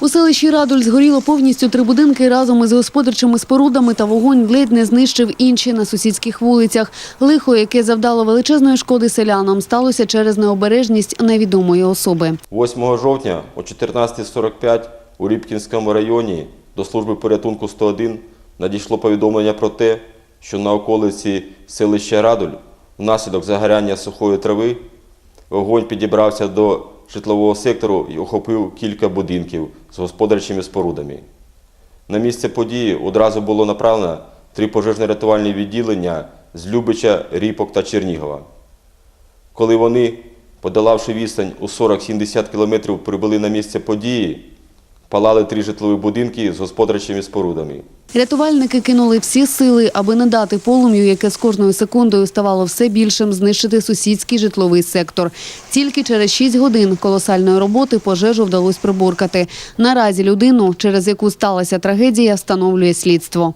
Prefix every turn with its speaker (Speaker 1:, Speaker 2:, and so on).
Speaker 1: У селищі Радуль згоріло повністю три будинки разом із господарчими спорудами та вогонь ледь не знищив інші на сусідських вулицях. Лихо, яке завдало величезної шкоди селянам, сталося через необережність невідомої особи.
Speaker 2: 8 жовтня о 14.45 у Рібкінському районі до служби порятунку 101 надійшло повідомлення про те, що на околиці селища Радуль внаслідок загоряння сухої трави вогонь підібрався до житлового сектору і охопив кілька будинків з господарчими спорудами. На місце події одразу було направлено три пожежно-рятувальні відділення з Любича, Ріпок та Чернігова. Коли вони, подолавши відстань у 40-70 кілометрів, прибули на місце події, палали три житлові будинки з господарчими спорудами.
Speaker 1: Рятувальники кинули всі сили, аби не дати полум'ю, яке з кожною секундою ставало все більшим, знищити сусідський житловий сектор. Тільки через 6 годин колосальної роботи пожежу вдалося приборкати. Наразі людину, через яку сталася трагедія, встановлює слідство.